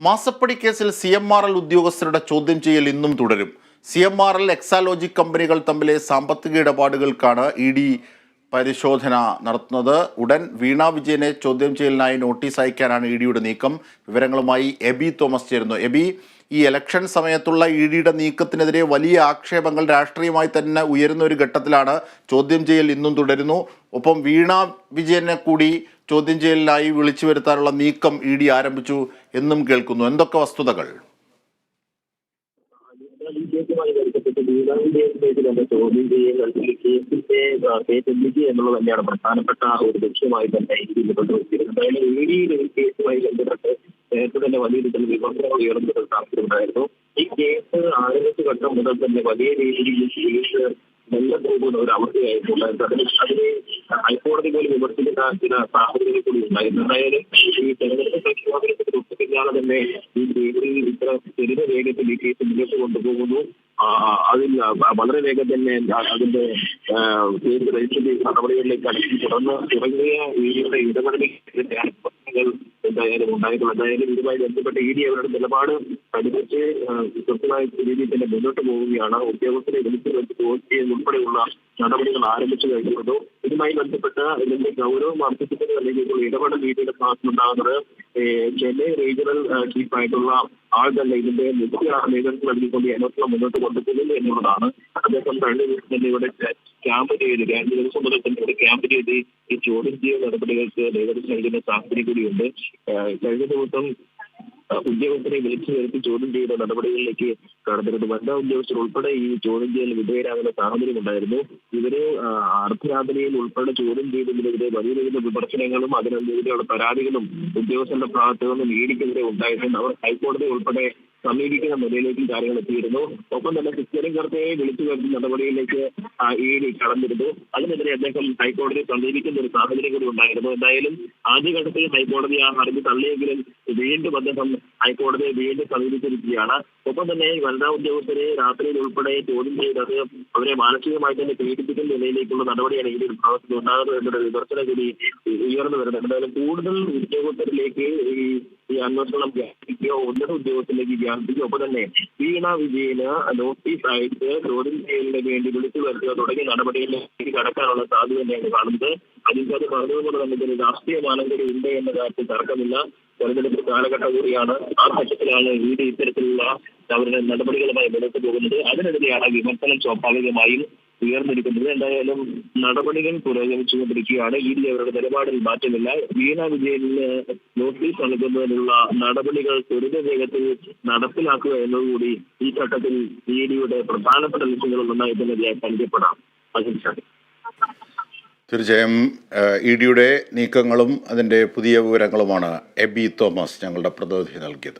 മാസപ്പടി കേസിൽ C M R L ഉദ്യോഗസ്ഥരുടെ ചോദ്യം ചെയ്യൽ ഇന്നും തുടരും. C M R L Exalogic കമ്പനികൾ തമ്മിലെ സാമ്പത്തിക ഇടപാടുകൾക്കാണ് ഇ ഡി പരിശോധന നടത്തുന്നത്. ഉടൻ വീണ വിജയനെ ചോദ്യം ചെയ്യലിനായി നോട്ടീസ് അയക്കാനാണ് ഇ ഡിയുടെ നീക്കം. വിവരങ്ങളുമായി എബി തോമസ് ചേരുന്നു. എബി ഈ ഇലക്ഷൻ സമയത്തുള്ള ഇ ഡിയുടെ നീക്കത്തിനെതിരെ വലിയ ആക്ഷേപങ്ങൾ രാഷ്ട്രീയമായി തന്നെ ഉയരുന്ന ഒരു ഘട്ടത്തിലാണ് ചോദ്യം ചെയ്യൽ ഇന്നും തുടരുന്നു. ഒപ്പം വീണ വിജയനെ കൂടി ചോദ്യം ചെയ്യലിനായി വിളിച്ചു വരുത്താനുള്ള നീക്കം ഇ ഡി ആരംഭിച്ചു എന്നും കേൾക്കുന്നു. എന്തൊക്കെ വസ്തുതകൾ ഈ ബന്ധപ്പെട്ട് വീണാവിന്റെ ചോദ്യം ചെയ്യൽ ഈ കേസിന്റെ കേസെത്തിക്കുക എന്നുള്ളത് തന്നെയാണ് പ്രധാനപ്പെട്ട ഒരു ലക്ഷ്യമായി തന്നെ എനിക്ക് മുന്നോട്ട് എന്തായാലും ഇ ഡിയുടെ ഈ കേസുമായി ബന്ധപ്പെട്ട് നേരത്തെ തന്നെ വലിയ രീതിയിൽ വിമർശനങ്ങൾ ഉയർന്നൊരു സാഹചര്യമുണ്ടായിരുന്നു ഈ കേസ് ആരംഭിച്ച ഘട്ടം മുതൽ തന്നെ വലിയ രീതിയിൽ കേസ് നല്ല പോകുന്ന ഒരു അവസ്ഥയായിട്ടുണ്ടായിരുന്നു അതിന് ഹൈക്കോടതി പോലും വിമർശിക്കുന്ന ചില സാഹചര്യങ്ങൾ കൂടി ഉണ്ടായിരുന്നു എന്തായാലും ഈ തെരഞ്ഞെടുപ്പ് പ്രഖ്യാപനത്തിന് തൊട്ട് തന്നെ ഈ കേസിൽ ഇത്ര ചെറിയ വേഗത്തിൽ ഈ കേസ് മുന്നോട്ട് കൊണ്ടുപോകുന്നു. അതിൽ വളരെ വേഗം തന്നെ അതിന്റെ കേസ് രജിസ്റ്റർ നടപടികളിലേക്ക് അടുക്കി തുടർന്ന് തുടങ്ങിയ ഈയുടെ ഇടപെടലുകൾ എന്തായാലും ഉണ്ടായിട്ടുള്ളത് എന്തായാലും ഇതുമായി ബന്ധപ്പെട്ട് ഇ ഡി അവരുടെ നിലപാട് പഠിപ്പിച്ച് കൃത്യമായ രീതിയിൽ തന്നെ മുന്നോട്ട് പോവുകയാണ്. ഉദ്യോഗസ്ഥരെ വിളിച്ചു വെച്ച് ചെയ്യുന്ന ഉൾപ്പെടെയുള്ള നടപടികൾ ആരംഭിച്ചു കഴിഞ്ഞിട്ടുണ്ടോ ഇതുമായി ബന്ധപ്പെട്ട് ഇതിന്റെ ഗൗരവം വർദ്ധിപ്പിക്കുന്ന അല്ലെങ്കിൽ ഇടപെടൽ രീതിയുടെ ഭാഗത്തുണ്ടാകുന്നത് ചെന്നൈ റീജിയണൽ ചീഫായിട്ടുള്ള തന്നെ ഇതിന്റെ മുഖ്യ നേതൃത്വം നൽകിക്കൊണ്ട് അന്വേഷണം മുന്നോട്ട് കൊണ്ടുപോകുന്നു എന്നുള്ളതാണ്. അദ്ദേഹം കഴിഞ്ഞ ദിവസം തന്നെ ഇവിടെ ക്യാമ്പ് ചെയ്ത് കഴിഞ്ഞ ദിവസം മുതൽ തന്നെ ഇവിടെ ക്യാമ്പ് ചെയ്ത് ഈ ചോദ്യം ചെയ്യൽ നടപടികൾക്ക് നേതൃത്വം നൽകുന്ന സാഹചര്യം കൂടിയുണ്ട്. കഴിഞ്ഞ ദിവസം ഉദ്യോഗസ്ഥരെ വിളിച്ചു വരുത്തി ചോദ്യം ചെയ്ത നടപടികളിലേക്ക് കടന്നിരുന്നു. വനിതാ ഉദ്യോഗസ്ഥർ ഉൾപ്പെടെ ഈ ചോദ്യം ചെയ്യൽ വിധേയരാകുന്ന സാഹചര്യം ഉണ്ടായിരുന്നു. ഇവർ അർദ്ധരാത്രിയിൽ ഉൾപ്പെടെ ചോദ്യം ചെയ്തതിനെതിരെ വലിയ രീതിയിലുള്ള വിമർശനങ്ങളും അതിനെതിരെയുള്ള പരാതികളും ഉദ്യോഗസ്ഥരുടെ ഭാഗത്തു നിന്നും ഇഡിക്കെതിരെ ഉണ്ടായിരുന്നു. അവർ ഹൈക്കോടതി ഉൾപ്പെടെ സമീപിക്കുന്ന നിലയിലേക്കും കാര്യങ്ങൾ എത്തിയിരുന്നു. ഒപ്പം തന്നെ ക്രിസ്ത്യനും കർത്തയെ വിളിച്ചു വരുത്തി നടപടിയിലേക്ക് ഡി കടന്നിരുന്നു. അതിനെതിരെ അദ്ദേഹം ഹൈക്കോടതിയെ സമീപിക്കുന്ന ഒരു സാഹചര്യം കൂടി ഉണ്ടായിരുന്നു. എന്തായാലും ആദ്യഘട്ടത്തിൽ ഹൈക്കോടതി ആ ഹർജി തള്ളിയെങ്കിലും വീണ്ടും അദ്ദേഹം ഹൈക്കോടതിയെ വീണ്ടും സമീപിച്ചിരിക്കുകയാണ്. ഒപ്പം തന്നെ വനിതാ ഉദ്യോഗസ്ഥരെ രാത്രിയിൽ ഉൾപ്പെടെ ചോദ്യം ചെയ്ത് അദ്ദേഹം അവരെ മാനസികമായി തന്നെ പീഡിപ്പിക്കുന്ന നിലയിലേക്കുള്ള നടപടിയാണ് ഈ ഒരു ഭാഗത്ത് ഉണ്ടാകുന്നത് എന്നൊരു വിമർശനം കൂടി ഉയർന്നു വരുന്നത് എന്തായാലും കൂടുതൽ ഉദ്യോഗസ്ഥരിലേക്ക് ഈ ഈ അന്വേഷണം വ്യാപിക്കുകയോ ഉന്നത ഉദ്യോഗസ്ഥരിലേക്ക് വ്യാപിക്കുകയോ ഒപ്പം തന്നെ വീണ വിജയന് നോട്ടീസ് അയച്ച് ചോദ്യം ചെയ്യലിന് വേണ്ടി വിളിച്ചു വരുത്തുക തുടങ്ങിയ നടപടികളിലേക്ക് കടക്കാനുള്ള സാധ്യത തന്നെയാണ് കാണുന്നത്. അതിന്റെ അത് പറഞ്ഞതുപോലെ തന്നെ ഇതിന് രാഷ്ട്രീയ മാനന്തരം ഉണ്ട് എന്ന കാര്യത്തിൽ തർക്കമില്ല. തെരഞ്ഞെടുപ്പ് കാലഘട്ടം കൂടിയാണ് ആ ഈ ഒരു ഇത്തരത്തിലുള്ള അവരുടെ നടപടികളുമായി മുന്നോട്ട് പോകുന്നത്. അതിനെതിരെയാണ് വിമർശനം സ്വാഭാവികമായും ഉയർന്നിരിക്കുന്നത്. എന്തായാലും നടപടികൾ പുരോഗമിച്ചുകൊണ്ടിരിക്കുകയാണ് ഡി അവരുടെ നിലപാടിൽ മാറ്റമില്ല. വീണ വിജയന് നോട്ടീസ് നൽകുന്നതിനുള്ള നടപടികൾ ത്വരിത വേഗത്തിൽ നടപ്പിലാക്കുക എന്നതുകൂടി ഈ ഘട്ടത്തിൽ ഇ ഡിയുടെ പ്രധാനപ്പെട്ട ലക്ഷ്യങ്ങളിൽ ഒന്നായി തന്നെ വ്യാഖ്യാനിക്കപ്പെടാം തീർച്ചയായും ഇ ഡിയുടെ നീക്കങ്ങളും അതിന്റെ പുതിയ വിവരങ്ങളുമാണ് എബി തോമസ് ഞങ്ങളുടെ പ്രതിനിധി നൽകിയത്.